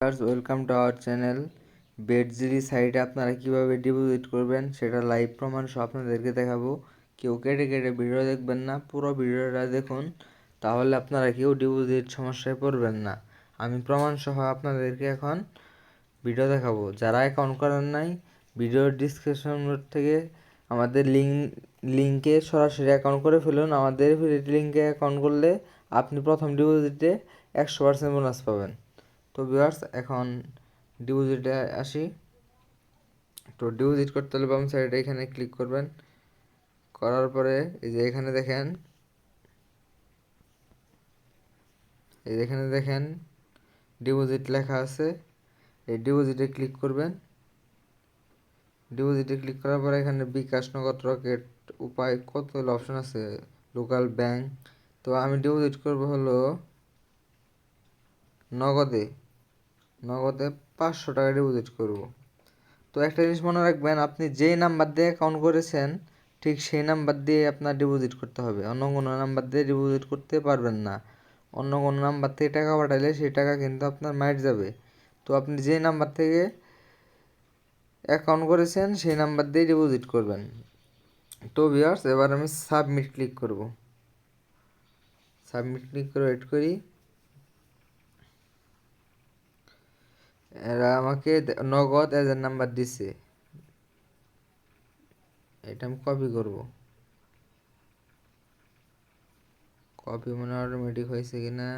Welcome to our channel. বেডজিরি সাইটে আপনারা কীভাবে ডিপোজিট করবেন সেটা লাইভ প্রমাণ সহ আপনাদেরকে দেখাবো। কেউ কেটে কেটে ভিডিও দেখবেন না, পুরো ভিডিওটা দেখুন, তাহলে আপনারা কেউ ডিপোজিট সমস্যায় পড়বেন না। আমি প্রমাণ সহ আপনাদেরকে এখন ভিডিও দেখাবো। যারা অ্যাকাউন্ট করেন নাই, ভিডিওর ডিসক্রিপশন থেকে আমাদের লিঙ্ক লিঙ্কে সরাসরি অ্যাকাউন্ট করে ফেলুন। আমাদের লিঙ্কে অ্যাকাউন্ট করলে আপনি প্রথম ডিপোজিটে একশো পার্সেন্ট বোনাস পাবেন। তো ভিউয়ার্স এখন ডিপোজিটে আসি। তো ডিপোজিট করতে হলে বাম সাইডে এখানে ক্লিক করবেন। করার পরে এই যে এখানে দেখেন, এই যে এখানে দেখেন ডিপোজিট লেখা আছে। এই ডিপোজিটে ক্লিক করবেন। ডিপোজিটে ক্লিক করার পরে এখানে বিকাশ নগদ রকেট উপায় কত অপশন আছে? লোকাল ব্যাংক তো আমি ডিপোজিট করব হলো নগদে। নগদে পাঁচশো টাকা ডিপোজিট করব। তো একটা জিনিস মনে রাখবেন, আপনি যেই নাম্বার দিয়ে অ্যাকাউন্ট করেছেন, ঠিক সেই নাম্বার দিয়ে আপনার ডিপোজিট করতে হবে। অন্য কোনো নাম্বার দিয়ে ডিপোজিট করতে পারবেন না। অন্য কোনো নাম্বার থেকে টাকা পাঠালে সেই টাকা কিন্তু আপনার মাইট যাবে। তো আপনি যে নাম্বার থেকে অ্যাকাউন্ট করেছেন, সেই নাম্বার দিয়ে ডিপোজিট করবেন। তো ভিউয়ার্স এবার আমি সাবমিট ক্লিক করব। সাবমিট ক্লিক করে ওয়েট করি। এরা আমাকে নগদ এজেন্ট নাম্বার দিছে। এটা আমি কপি করব। কপি মনে অটোমেটিক হয়েছে কিনা?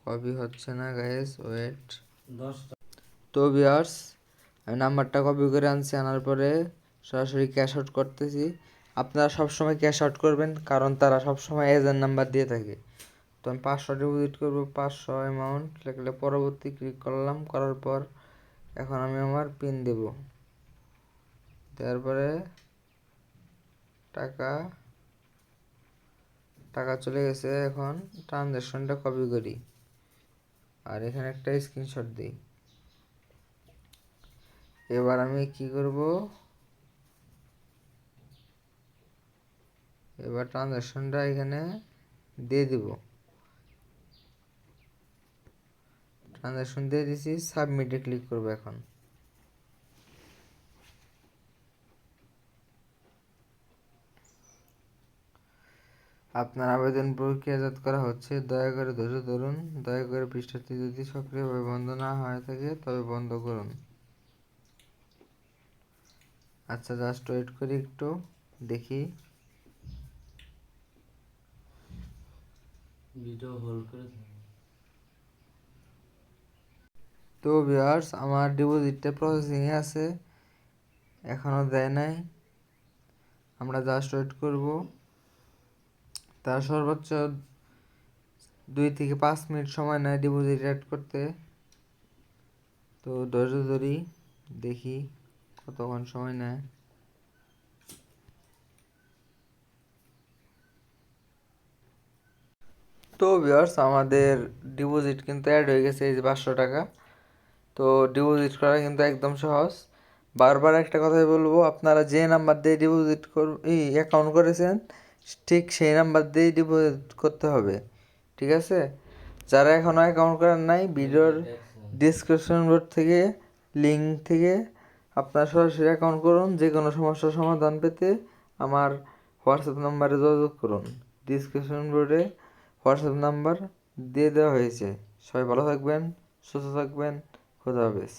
কপি হচ্ছে না গাইস ওয়েট তো ভিউয়ার্স আমি নাম্বারটা কপি করে আনছি, আনার পরে সরাসরি ক্যাশ আউট করতেছি। আপনারা সবসময় ক্যাশ আউট করবেন, কারণ তারা সবসময় এজেন্ট নাম্বার দিয়ে থাকে। তো আমি পাঁচশো ডিপোজিট করব, পাঁচশো অ্যামাউন্ট লিখলে পরবর্তী ক্লিক করলাম, করার পর এখন আমি আমার পিন দেব। দেওয়ার পরে টাকা টাকা চলে গেছে এখন ট্রানজ্যাকশনটা কপি করি। আর এখানে একটা স্ক্রিনশট দিই। এবার আমি কি করব? এবার ট্রানজ্যাকশনটা এখানে দিয়ে দিব। ট্রানজ্যাকশন দিয়ে দিছি সাবমিটে ক্লিক করব এখন। আপনার আবেদন প্রক্রিয়াজাত করা হচ্ছে, দয়া করে ধৈর্য ধরুন, দয়া করে পৃষ্ঠাটি যদি সক্রিয়ভাবে বন্ধ না হয়ে থাকে, তবে বন্ধ করুন। আচ্ছা জাস্ট ওয়েট করি একটু, দেখি। তো ভিউয়ার্স আমার ডিপোজিটটা প্রসেসিংয়ে আছে এখনও দেয় নাই। আমরা জাস্ট ওয়েট করব। তার সর্বোচ্চ দুই থেকে পাঁচ মিনিট সময় নেয় ডিপোজিট অ্যাড করতে। তো ধৈর্য ধরি, দেখি কতক্ষণ সময় নেয়। তো ভিউয়ার্স আমাদের ডিপোজিট কিন্তু অ্যাড হয়ে গেছে এই যে পাঁচশো টাকা। তো ডিপোজিট করা কিন্তু একদম সহজ। বারবার একটা কথাই বলব, আপনারা যে নাম্বার দিয়ে ডিপোজিট কর এই অ্যাকাউন্ট করেছেন, ঠিক সেই নাম্বার দিয়েই ডিপোজিট করতে হবে। ঠিক আছে? যারা এখনও অ্যাকাউন্ট করেন নাই, ভিডিওর ডিসক্রিপশন বোর্ড থেকে লিঙ্ক থেকে আপনার সরাসরি অ্যাকাউন্ট করুন। যে কোনো সমস্যার সমাধান পেতে আমার হোয়াটসঅ্যাপ নাম্বারে যোগাযোগ করুন। ডিসক্রিপশন বোর্ডে হোয়াটসঅ্যাপ নাম্বার দিয়ে দেওয়া হয়েছে। সবাই ভালো থাকবেন সুস্থ থাকবেন খুদা হাফেজ।